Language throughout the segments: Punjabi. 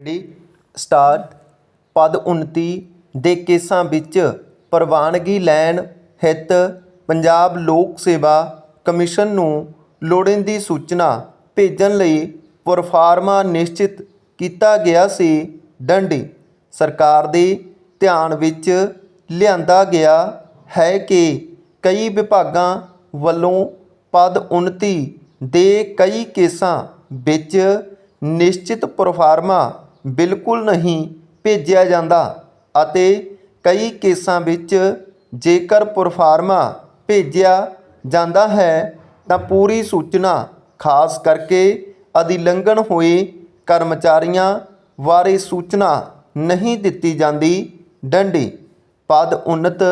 ਡੀ ਸਟਾਰਟ ਪਦ ਉੱਨਤੀ ਦੇ ਕੇਸਾਂ ਵਿੱਚ ਪ੍ਰਵਾਨਗੀ ਲੈਣ ਹਿੱਤ ਪੰਜਾਬ ਲੋਕ ਸੇਵਾ ਕਮਿਸ਼ਨ ਨੂੰ ਲੋੜੀਂਦੀ ਸੂਚਨਾ ਭੇਜਣ ਲਈ ਪ੍ਰੋਫਾਰਮਾ ਨਿਸ਼ਚਿਤ ਕੀਤਾ ਗਿਆ ਸੀ। ਡੰਡੀ, ਸਰਕਾਰ ਦੇ ਧਿਆਨ ਵਿੱਚ ਲਿਆਂਦਾ ਗਿਆ ਹੈ ਕਿ ਕਈ ਵਿਭਾਗਾਂ ਵੱਲੋਂ ਪਦ ਉੱਨਤੀ ਦੇ ਕਈ ਕੇਸਾਂ ਵਿੱਚ ਨਿਸ਼ਚਿਤ ਪ੍ਰੋਫਾਰਮਾ ਬਿਲਕੁਲ ਨਹੀਂ ਭੇਜਿਆ ਜਾਂਦਾ ਅਤੇ ਕਈ ਕੇਸਾਂ ਵਿੱਚ ਜੇਕਰ ਪ੍ਰੋਫਾਰਮਾ ਭੇਜਿਆ ਜਾਂਦਾ ਹੈ ਤਾਂ ਪੂਰੀ ਸੂਚਨਾ, ਖਾਸ ਕਰਕੇ ਅਧਿਲੰਘਣ ਹੋਏ ਕਰਮਚਾਰੀਆਂ ਬਾਰੇ ਸੂਚਨਾ ਨਹੀਂ ਦਿੱਤੀ ਜਾਂਦੀ। ਡੰਡੀ, ਪਦ ਉੱਨਤ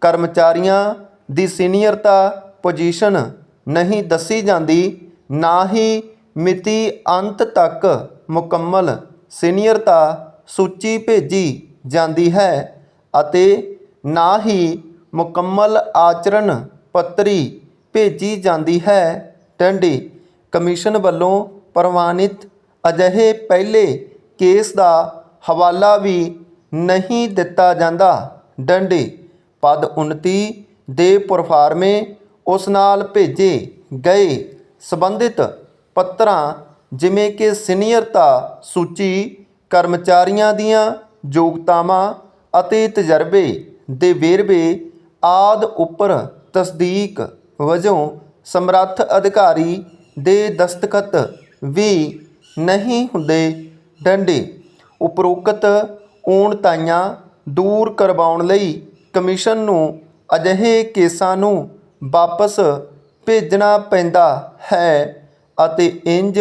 ਕਰਮਚਾਰੀਆਂ ਦੀ ਸੀਨੀਅਰਤਾ ਪੋਜੀਸ਼ਨ ਨਹੀਂ ਦੱਸੀ ਜਾਂਦੀ, ਨਾ ਹੀ ਮਿਤੀ ਅੰਤ ਤੱਕ ਮੁਕੰਮਲ ਸੀਨੀਅਰਤਾ ਸੂਚੀ ਭੇਜੀ ਜਾਂਦੀ ਹੈ ਅਤੇ ਨਾ ਹੀ ਮੁਕੰਮਲ ਆਚਰਣ ਪੱਤਰੀ ਭੇਜੀ ਜਾਂਦੀ ਹੈ। ਡੰਡੀ ਕਮਿਸ਼ਨ ਵੱਲੋਂ ਪ੍ਰਵਾਨਿਤ ਅਜਿਹੇ ਪਹਿਲੇ ਕੇਸ ਦਾ ਹਵਾਲਾ ਵੀ ਨਹੀਂ ਦਿੱਤਾ ਜਾਂਦਾ। ਡੰਡੀ ਪਦ ਉੱਨਤੀ ਦੇ ਪ੍ਰੋਫਾਰਮੇ ਉਸ ਨਾਲ ਭੇਜੇ ਗਏ ਸੰਬੰਧਿਤ ਪੱਤਰਾਂ ਜਿਵੇਂ ਕਿ ਸੀਨੀਅਰਤਾ ਸੂਚੀ, ਕਰਮਚਾਰੀਆਂ ਦੀਆਂ ਯੋਗਤਾਵਾਂ ਅਤੇ ਤਜਰਬੇ ਦੇ ਵੇਰਵੇ ਆਦਿ ਉੱਪਰ ਤਸਦੀਕ ਵਜੋਂ ਸਮਰੱਥ ਅਧਿਕਾਰੀ ਦੇ ਦਸਤਖਤ ਵੀ ਨਹੀਂ ਹੁੰਦੇ ਡੰਡੇ। ਉਪਰੋਕਤ ਊਣਤਾਈਆਂ ਦੂਰ ਕਰਵਾਉਣ ਲਈ ਕਮਿਸ਼ਨ ਨੂੰ ਅਜਿਹੇ ਕੇਸਾਂ ਨੂੰ ਵਾਪਸ ਭੇਜਣਾ ਪੈਂਦਾ ਹੈ ਅਤੇ ਇੰਜ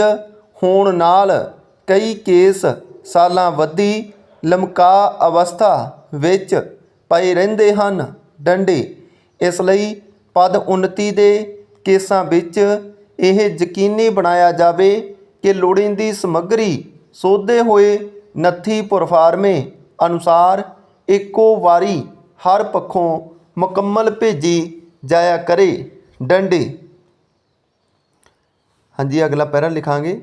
ਹੋਣ ਨਾਲ ਕਈ ਕੇਸ ਸਾਲਾਂ ਵੱਧੀ ਲਮਕਾ ਅਵਸਥਾ ਵਿੱਚ ਪਏ ਰਹਿੰਦੇ ਹਨ। ਡੰਡੇ, ਇਸ ਲਈ ਪਦ ਉੱਨਤੀ ਦੇ ਕੇਸਾਂ ਵਿੱਚ ਇਹ ਯਕੀਨੀ ਬਣਾਇਆ ਜਾਵੇ ਕਿ ਲੋੜੀਂਦੀ ਸਮੱਗਰੀ ਸੋਧੇ ਹੋਏ ਨੱਥੀ ਪ੍ਰੋਫਾਰਮੇ ਅਨੁਸਾਰ ਇੱਕੋ ਵਾਰੀ ਹਰ ਪੱਖੋਂ ਮੁਕੰਮਲ ਭੇਜੀ ਜਾਇਆ ਕਰੇ। ਡੰਡੇ। ਹਾਂਜੀ, ਅਗਲਾ ਪੈਰਾ ਲਿਖਾਂਗੇ।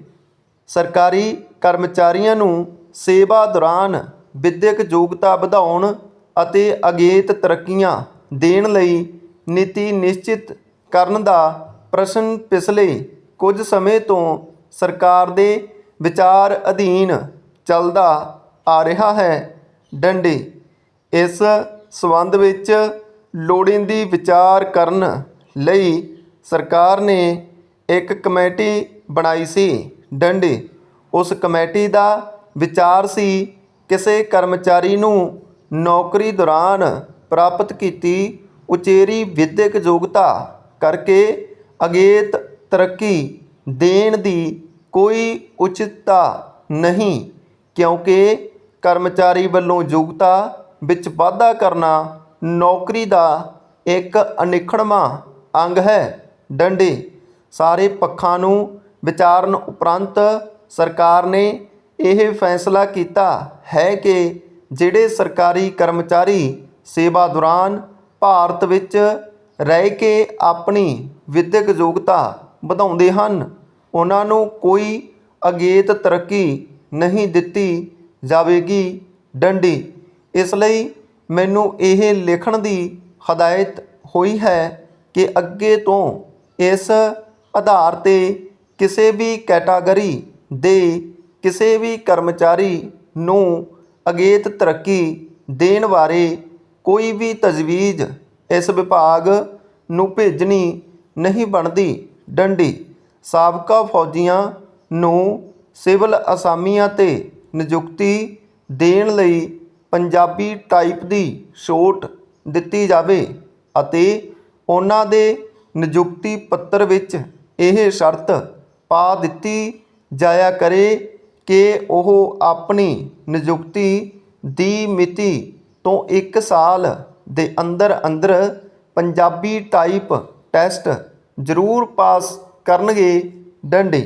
ਸਰਕਾਰੀ ਕਰਮਚਾਰੀਆਂ ਨੂੰ ਸੇਵਾ ਦੌਰਾਨ ਵਿੱਦਿਅਕ ਯੋਗਤਾ ਵਧਾਉਣ ਅਤੇ ਅਗੇਤ ਤਰੱਕੀਆਂ ਦੇਣ ਲਈ ਨੀਤੀ ਨਿਸ਼ਚਿਤ ਕਰਨ ਦਾ ਪ੍ਰਸ਼ਨ ਪਿਛਲੇ ਕੁਝ ਸਮੇਂ ਤੋਂ ਸਰਕਾਰ ਦੇ ਵਿਚਾਰ ਅਧੀਨ ਚੱਲਦਾ ਆ ਰਿਹਾ ਹੈ। ਡੰਡੇ, ਇਸ ਸਬੰਧ ਵਿੱਚ ਲੋੜੀਂਦੀ ਵਿਚਾਰ ਕਰਨ ਲਈ ਸਰਕਾਰ ਨੇ ਇੱਕ ਕਮੇਟੀ ਬਣਾਈ ਸੀ। ਡੰਡੇ। ਉਸ ਕਮੇਟੀ ਦਾ ਵਿਚਾਰ ਸੀ, ਕਿਸੇ ਕਰਮਚਾਰੀ ਨੂੰ ਨੌਕਰੀ ਦੌਰਾਨ ਪ੍ਰਾਪਤ ਕੀਤੀ ਉਚੇਰੀ ਵਿਦਿਅਕ ਯੋਗਤਾ ਕਰਕੇ ਅਗੇਤ ਤਰੱਕੀ ਦੇਣ ਦੀ ਕੋਈ ਉਚਿਤਤਾ ਨਹੀਂ, ਕਿਉਂਕਿ ਕਰਮਚਾਰੀ ਵੱਲੋਂ ਯੋਗਤਾ ਵਿੱਚ ਵਾਧਾ ਕਰਨਾ ਨੌਕਰੀ ਦਾ ਇੱਕ ਅਨਿੱਖੜਵਾਂ ਅੰਗ ਹੈ। ਡੰਡੇ, ਸਾਰੇ ਪੱਖਾਂ ਨੂੰ ਵਿਚਾਰਨ ਉਪਰੰਤ ਸਰਕਾਰ ਨੇ ਇਹ ਫੈਸਲਾ ਕੀਤਾ ਹੈ ਕਿ ਜਿਹੜੇ ਸਰਕਾਰੀ ਕਰਮਚਾਰੀ ਸੇਵਾ ਦੌਰਾਨ ਭਾਰਤ ਵਿੱਚ ਰਹਿ ਕੇ ਆਪਣੀ ਵਿੱਦਿਅਕ ਯੋਗਤਾ ਵਧਾਉਂਦੇ ਹਨ, ਉਹਨਾਂ ਨੂੰ ਕੋਈ ਅਗੇਤ ਤਰੱਕੀ ਨਹੀਂ ਦਿੱਤੀ ਜਾਵੇਗੀ ਡੰਡੀ। ਇਸ ਲਈ ਮੈਨੂੰ ਇਹ ਲਿਖਣ ਦੀ ਹਦਾਇਤ ਹੋਈ ਹੈ ਕਿ ਅੱਗੇ ਤੋਂ ਇਸ ਆਧਾਰ ਤੇ ਕਿਸੇ ਵੀ ਕੈਟਾਗਰੀ ਦੇ ਕਿਸੇ ਵੀ ਕਰਮਚਾਰੀ ਨੂੰ ਅਗੇਤ ਤਰੱਕੀ ਦੇਣ ਬਾਰੇ ਕੋਈ ਵੀ ਤਜਵੀਜ਼ ਇਸ ਵਿਭਾਗ ਨੂੰ ਭੇਜਣੀ ਨਹੀਂ ਬਣਦੀ। ਡੰਡੀ, ਸਾਬਕਾ ਫੌਜੀਆਂ ਨੂੰ ਸਿਵਲ ਅਸਾਮੀਆਂ ਤੇ ਨਿਯੁਕਤੀ ਦੇਣ ਲਈ ਪੰਜਾਬੀ ਟਾਈਪ ਦੀ ਛੋਟ ਦਿੱਤੀ ਜਾਵੇ ਅਤੇ ਉਹਨਾਂ ਦੇ ਨਿਯੁਕਤੀ ਪੱਤਰ ਵਿੱਚ ਇਹ ਸ਼ਰਤ ਪਾ ਦਿੱਤੀ ਜਾਇਆ ਕਰੇ ਕਿ ਉਹ ਆਪਣੀ ਨਿਯੁਕਤੀ ਦੀ ਮਿਤੀ ਤੋਂ 1 ਸਾਲ ਦੇ ਅੰਦਰ ਅੰਦਰ ਪੰਜਾਬੀ ਟਾਈਪ ਟੈਸਟ ਜ਼ਰੂਰ ਪਾਸ ਕਰਨਗੇ ਡੰਡੇ।